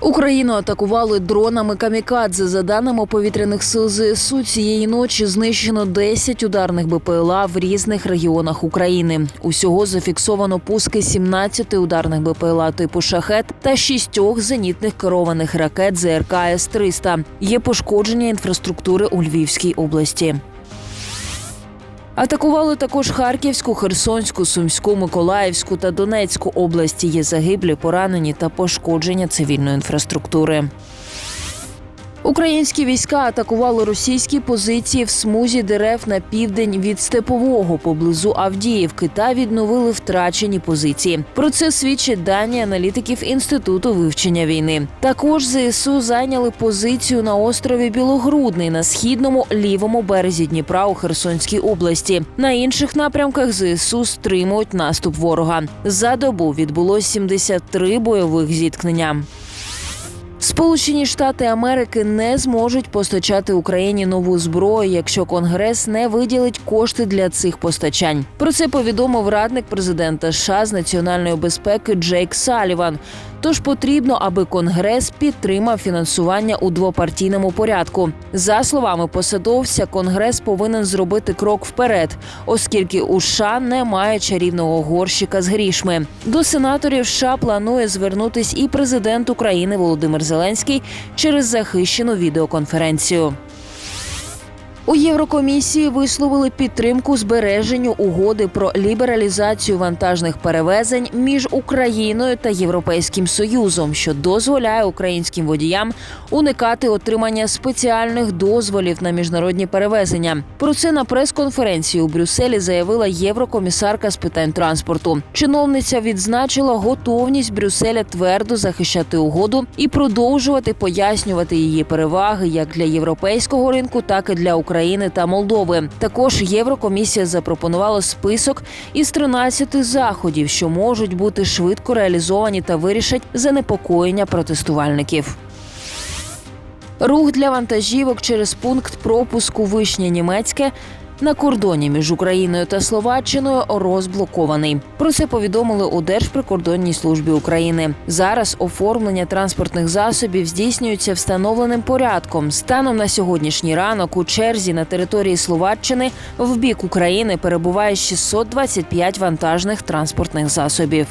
Україну атакували дронами камікадзе. За даними повітряних сил ЗСУ, цієї ночі знищено 10 ударних БПЛА в різних регіонах України. Усього зафіксовано пуски 17 ударних БПЛА типу шахет та 6 зенітних керованих ракет ЗРК С-300. Є пошкодження інфраструктури у Львівській області. Атакували також Харківську, Херсонську, Сумську, Миколаївську та Донецьку області. Є загиблі, поранені та пошкодження цивільної інфраструктури. Українські війська атакували російські позиції в смузі дерев на південь від Степового поблизу Авдіївки та відновили втрачені позиції. Про це свідчать дані аналітиків інституту вивчення війни. Також ЗСУ зайняли позицію на острові Білогрудний на східному лівому березі Дніпра у Херсонській області. На інших напрямках ЗСУ стримують наступ ворога. За добу відбулось 73 бойових зіткнення. Сполучені Штати Америки не зможуть постачати Україні нову зброю, якщо Конгрес не виділить кошти для цих постачань. Про це повідомив радник президента США з національної безпеки Джейк Саліван. Тож потрібно, аби Конгрес підтримав фінансування у двопартійному порядку. За словами посадовця, Конгрес повинен зробити крок вперед, оскільки у США немає чарівного горщика з грішми. До сенаторів США планує звернутись і президент України Володимир Зеленський через захищену відеоконференцію. У Єврокомісії висловили підтримку збереженню угоди про лібералізацію вантажних перевезень між Україною та Європейським Союзом, що дозволяє українським водіям уникати отримання спеціальних дозволів на міжнародні перевезення. Про це на прес-конференції у Брюсселі заявила єврокомісарка з питань транспорту. Чиновниця відзначила готовність Брюсселя твердо захищати угоду і продовжувати пояснювати її переваги як для європейського ринку, так і для України та Молдови. Також Єврокомісія запропонувала список із 13 заходів, що можуть бути швидко реалізовані та вирішать занепокоєння протестувальників. Рух для вантажівок через пункт пропуску Вишня Німецьке на кордоні між Україною та Словаччиною розблокований. Про це повідомили у Держприкордонній службі України. Зараз оформлення транспортних засобів здійснюється встановленим порядком. Станом на сьогоднішній ранок у черзі на території Словаччини в бік України перебуває 625 вантажних транспортних засобів.